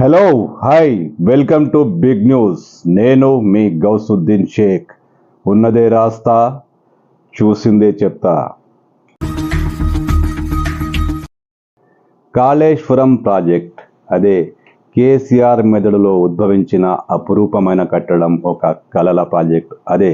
Hello hi welcome to big news నేను మీ గౌసుద్దీన్ షేక్. ఉన్నదే రాస్తా చూసిందే చెప్తా. కాళేశ్వరం ప్రాజెక్ట్. అదే కేసీఆర్ మెదడులో ఉద్భవించిన అపురూపమైన కట్టడం ఒక కలల ప్రాజెక్ట్. అదే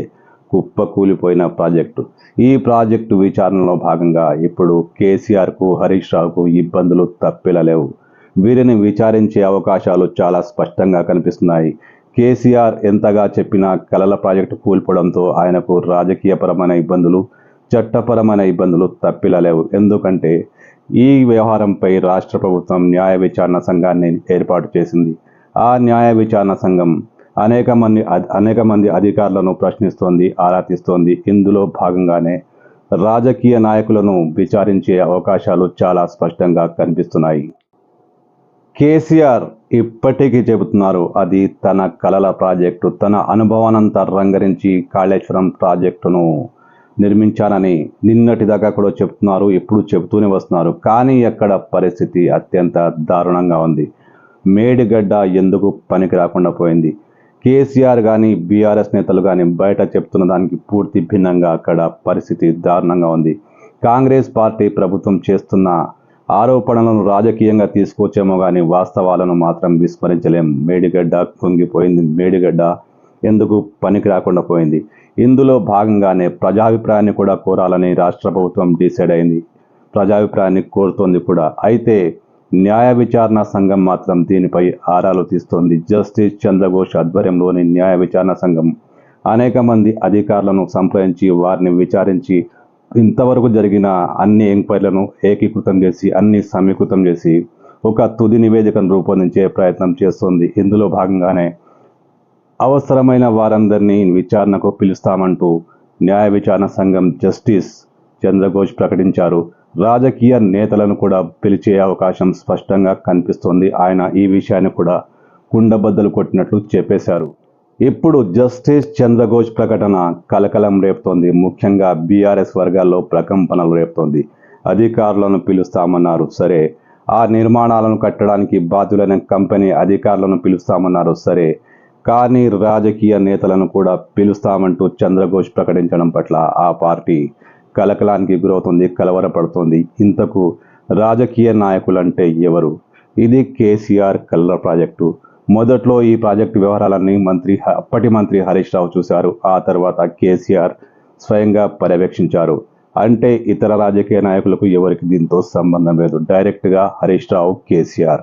కుప్పకూలిపోయిన ప్రాజెక్టు. ఈ ప్రాజెక్టు విచారణలో భాగంగా ఇప్పుడు కేసీఆర్కు హరీష్ రావుకు ఇబ్బందులు తప్పిలలేవు. వీరిని విచారించే అవకాశాలు చాలా స్పష్టంగా కనిపిస్తున్నాయి. కేసీఆర్ ఎంతగా చెప్పినా కలల ప్రాజెక్టు కూల్పోవడంతో ఆయనకు రాజకీయపరమైన ఇబ్బందులు చట్టపరమైన ఇబ్బందులు తప్పిలలేవు. ఎందుకంటే ఈ వ్యవహారంపై రాష్ట్ర ప్రభుత్వం న్యాయ విచారణ సంఘాన్ని ఏర్పాటు చేసింది. ఆ న్యాయ విచారణ సంఘం అనేక మంది అనేక మంది అధికారులను ప్రశ్నిస్తోంది ఆరా తీస్తోంది. ఇందులో భాగంగానే రాజకీయ నాయకులను విచారించే అవకాశాలు చాలా స్పష్టంగా కనిపిస్తున్నాయి. కేసీఆర్ ఇప్పటికీ చెబుతున్నారు అది తన కళల ప్రాజెక్టు తన అనుభవానంతా రంగరించి కాళేశ్వరం ప్రాజెక్టును నిర్మించానని నిన్నటి దాకా కూడా చెప్తున్నారు ఇప్పుడు చెబుతూనే వస్తున్నారు. కానీ అక్కడ పరిస్థితి అత్యంత దారుణంగా ఉంది. మేడిగడ్డ ఎందుకు పనికి రాకుండా పోయింది? కేసీఆర్ కానీ బీఆర్ఎస్ నేతలు కానీ బయట చెప్తున్న దానికి పూర్తి భిన్నంగా అక్కడ పరిస్థితి దారుణంగా ఉంది. కాంగ్రెస్ పార్టీ ప్రభుత్వం చేస్తున్న ఆరోపణలను రాజకీయంగా తీసుకొచ్చేమో కానీ వాస్తవాలను మాత్రం విస్మరించలేం. మేడిగడ్డ కుంగిపోయింది. మేడిగడ్డ ఎందుకు పనికి రాకుండా పోయింది? ఇందులో భాగంగానే ప్రజాభిప్రాయాన్ని కూడా కోరాలని రాష్ట్ర ప్రభుత్వం డిసైడ్ అయింది. ప్రజాభిప్రాయాన్ని కోరుతోంది కూడా. అయితే న్యాయ విచారణ సంఘం మాత్రం దీనిపై ఆరాలు తీస్తోంది. జస్టిస్ చంద్రఘోష్ ఆధ్వర్యంలోని న్యాయ విచారణ సంఘం అనేక మంది అధికారులను సంప్రదించి వారిని విచారించి ఇంతవరకు జరిగిన అన్ని ఎంక్వైరీలను ఏకీకృతం చేసి అన్ని సమీకృతం చేసి ఒక తుది నివేదికను రూపొందించే ప్రయత్నం చేస్తోంది. ఇందులో భాగంగానే అవసరమైన వారందరినీ విచారణకు పిలుస్తామంటూ న్యాయ విచారణ సంఘం జస్టిస్ చంద్రఘోష్ ప్రకటించారు. రాజకీయ నేతలను కూడా పిలిచే అవకాశం స్పష్టంగా కనిపిస్తోంది. ఆయన ఈ విషయాన్ని కూడా కుండబద్దలు కొట్టినట్లు చెప్పేశారు. ఇప్పుడు జస్టిస్ చంద్రఘోష్ ప్రకటన కలకలం రేపుతోంది. ముఖ్యంగా బీఆర్ఎస్ వర్గాల్లో ప్రకంపనలు రేపుతోంది. అధికారులను పిలుస్తామన్నారు. సరే ఆ నిర్మాణాలను కట్టడానికి బాధ్యులైన కంపెనీ అధికారులను పిలుస్తామన్నారు. సరే కానీ రాజకీయ నేతలను కూడా పిలుస్తామంటూ చంద్రఘోష్ ప్రకటించడం పట్ల ఆ పార్టీ కలకలానికి గురవుతుంది కలవరపడుతుంది. ఇంతకు రాజకీయ నాయకులంటే ఎవరు? ఇది కేసీఆర్ కలర ప్రాజెక్టు. మొదట్లో ఈ ప్రాజెక్టు వ్యవహారాలన్నీ మంత్రి అప్పటి మంత్రి హరీష్ రావు చూశారు. ఆ తర్వాత కేసీఆర్ స్వయంగా పర్యవేక్షించారు. అంటే ఇతర రాజకీయ నాయకులకు ఎవరికి దీంతో సంబంధం లేదు. డైరెక్ట్గా హరీష్ రావు కేసీఆర్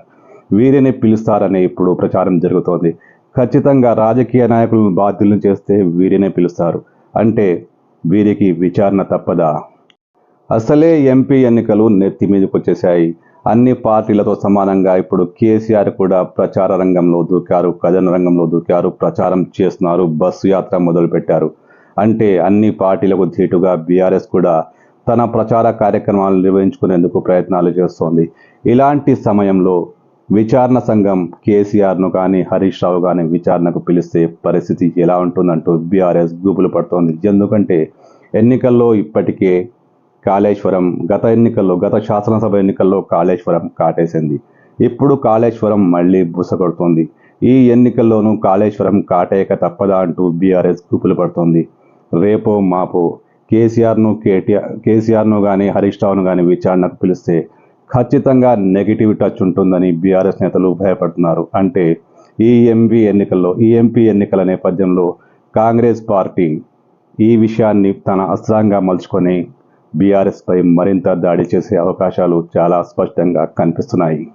వీరిని పిలుస్తారని ఇప్పుడు ప్రచారం జరుగుతోంది. ఖచ్చితంగా రాజకీయ నాయకులను బాధ్యులను చేస్తే వీరినే పిలుస్తారు. అంటే వీరికి విచారణ తప్పదా? అసలే ఎంపీ ఎన్నికలు నెత్తి మీదకి వచ్చేసాయి అన్ని పార్టీలతో సమానంగా ఇప్పుడు కేసీఆర్ కూడా ప్రచార రంగంలో దూకారు కథన రంగంలో దూకారు ప్రచారం చేస్తున్నారు బస్సు యాత్ర మొదలుపెట్టారు. అంటే అన్ని పార్టీలకు ధీటుగా బీఆర్ఎస్ కూడా తన ప్రచార కార్యక్రమాలు నిర్వహించుకునేందుకు ప్రయత్నాలు చేస్తోంది. ఇలాంటి సమయంలో విచారణ సంఘం కేసీఆర్ను కానీ హరీష్ రావు కానీ విచారణకు పిలిస్తే పరిస్థితి ఎలా ఉంటుందంటూ బీఆర్ఎస్ గుబులు పడుతోంది. ఎందుకంటే ఎన్నికల్లో ఇప్పటికే కాళేశ్వరం గత ఎన్నికల్లో గత శాసనసభ ఎన్నికల్లో కాళేశ్వరం కాటేసింది. ఇప్పుడు కాళేశ్వరం మళ్ళీ బుసకొడుతోంది ఈ ఎన్నికల్లోనూ కాళేశ్వరం కాటేయక తప్పదా అంటూ బీఆర్ఎస్ కూపులు పడుతోంది. రేపో మాపో కేసీఆర్ను కేటీఆర్ కేసీఆర్ను కానీ హరీష్ రావును కానీ విచారణకు పిలిస్తే ఖచ్చితంగా నెగిటివ్ టచ్ ఉంటుందని బీఆర్ఎస్ నేతలు భయపడుతున్నారు. అంటే ఈ ఎంపీ ఎన్నికల్లో ఈ ఎంపీ ఎన్నికల నేపథ్యంలో కాంగ్రెస్ పార్టీ ఈ విషయాన్ని తన అస్త్రంగా మలుచుకొని బీఆర్ఎస్పై మరింత దాడి చేసే అవకాశాలు చాలా స్పష్టంగా కనిపిస్తున్నాయి.